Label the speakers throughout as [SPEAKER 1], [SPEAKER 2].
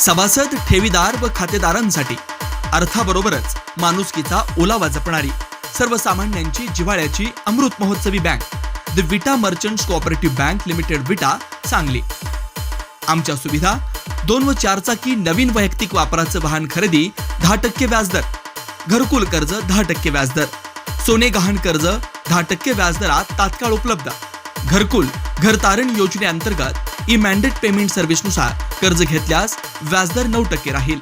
[SPEAKER 1] सभासद ठेवीदार व खातेदारांसाठी. अर्थाबरोबरच माणुसकीचा ओलावा जपणारी सर्वसामान्यांची जिव्हाळ्याची अमृत महोत्सवी bank the Vita merchants cooperative bank limited Vita Sangli. आमच्या सुविधा दोन व चार चाकी नवीन वैयक्तिक वापराचं वाहन खरेदी दहा टक्के व्याजदर. घरकुल कर्ज दहा टक्के व्याजदर. सोने गहाण कर्ज दहा टक्के व्याजदरात तात्काळ उपलब्ध. घरकुल घरतारण योजनेअंतर्गत ई मॅन्डेट पेमेंट सर्व्हिसनुसार कर्ज घेतल्यास व्याजदर नऊ टक्के राहील.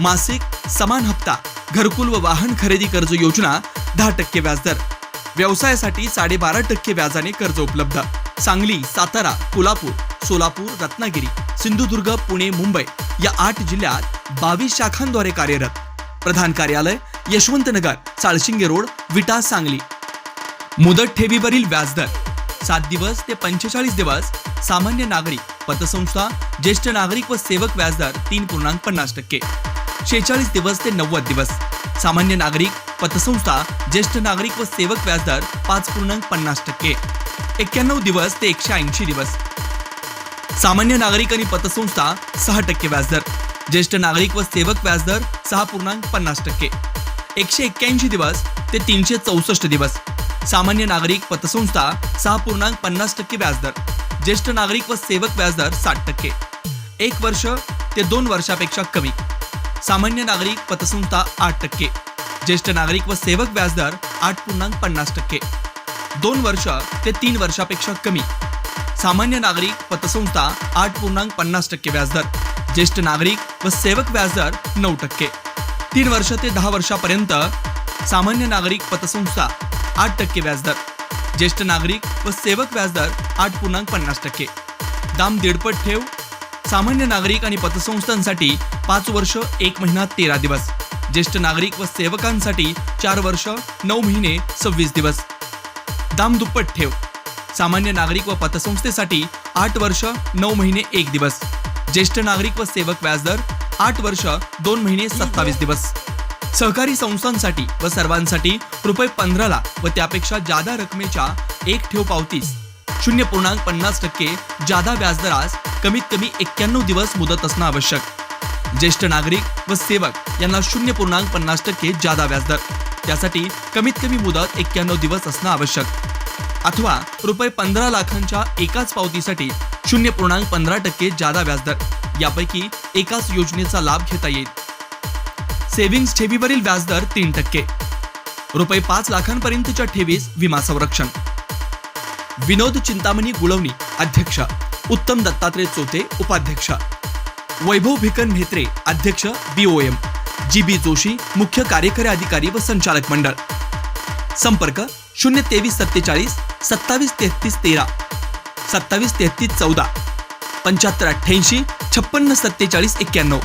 [SPEAKER 1] मासिक समान हप्ता घरकुल व वाहन खरेदी कर्ज योजना दहा टक्के व्याजदर. व्यवसायासाठी साडेबारा टक्के व्याजाने कर्ज उपलब्ध. सांगली सातारा कोल्हापूर सोलापूर रत्नागिरी सिंधुदुर्ग पुणे मुंबई या आठ जिल्ह्यात बावीस शाखांद्वारे कार्यरत. प्रधान कार्यालय यशवंतनगर साळशिंगे रोड विटा सांगली. मुदत ठेवीवरील व्याजदर सात दिवस ते पंचेचाळीस दिवस सामान्य नागरिक पतसंस्था ज्येष्ठ नागरिक व सेवक व्याजदर तीन पूर्णांक पन्नास टक्के. शेचाळीस दिवस ते नव्वद दिवस सामान्य नागरिक पतसंस्था ज्येष्ठ नागरिक व सेवक व्याजदर पाच पूर्णांक पन्नास टक्के. एक्क्याण्णव दिवस ते एकशे ऐंशी दिवस सामान्य नागरिक आणि पतसंस्था सहा टक्के व्याजदर. ज्येष्ठ नागरिक व सेवक व्याजदर सहा पूर्णांक पन्नास टक्के. एकशे एक्क्याऐंशी दिवस ते तीनशे चौसष्ट दिवस सामान्य नागरिक पतसंस्था सहा पूर्णांक पन्नास टक्के व्याजदर, ज्येष्ठ नागरिक व सेवक व्याजदर साठ टक्के. एक वर्ष ते दोन वर्षापेक्षा कमी. सामान्य नागरिक पतसंस्था आठ टक्के, ज्येष्ठ नागरिक व सेवक व्याजदर आठ पूर्णांक पन्नास टक्के. दोन वर्ष ते तीन वर्षापेक्षा कमी. सामान्य नागरिक पतसंस्था आठ पूर्णांक पन्नास टक्के व्याजदर, ज्येष्ठ नागरिक व सेवक व्याजदर नऊ टक्के. तीन वर्ष ते दहा वर्षापर्यंत सामान्य नागरिक पतसंस्था आठ टक्के व्याजदर. ज्येष्ठ नागरिक व सेवक व्याजदर आठ पूर्णांक पन्नास टक्के. दाम दीडपट ठेव. सामान्य नागरिक आणि पतसंस्थांसाठी पाच वर्ष एक महिना तेरा दिवस. ज्येष्ठ नागरिक व सेवकांसाठी चार वर्ष नऊ महिने सव्वीस दिवस. दाम दुप्पट ठेव. सामान्य नागरिक व पतसंस्थेसाठी आठ वर्ष नऊ महिने एक दिवस. ज्येष्ठ नागरिक व सेवक व्याजदर आठ वर्ष दोन महिने सत्तावीस दिवस. सहकारी संस्थांसाठी व सर्वांसाठी रुपये पंधराला व त्यापेक्षा जादा रकमेच्या एक ठेव पावतीस. शून्य पूर्णांक पन्नास टक्के जादा व्याजदरास कमीत कमी एक्क्याण्णव दिवस मुदत असणं आवश्यक. ज्येष्ठ नागरिक व सेवक यांना शून्य पूर्णांक पन्नास टक्के जादा व्याजदर. त्यासाठी कमीत कमी मुदत एक्क्याण्णव दिवस असणं आवश्यक. अथवा रुपये पंधरा लाखांच्या एकाच पावतीसाठी शून्य पूर्णांक पंधरा टक्के जादा व्याजदर. यापैकी एकाच योजनेचा लाभ घेता येईल. सेव्हिंग्ज ठेवीवरील व्याजदर तीन टक्के. रुपये पाच लाखांपर्यंतच्या ठेवीस विमा संरक्षण. विनोद चिंतामणी गुळवणी अध्यक्ष. उत्तम दत्तात्रय चोते उपाध्यक्ष. वैभव भिकन म्हेत्रे अध्यक्ष बीओएम जी बी जोशी मुख्य कार्यकारी अधिकारी व संचालक मंडळ. संपर्क शून्य तेवीस सत्तेचाळीस सत्तावीस तेहतीस तेरा. सत्तावीस तेहतीस चौदा. पंच्याहत्तर अठ्ठ्याऐंशी छप्पन्न सत्तेचाळीस एक्क्याण्णव.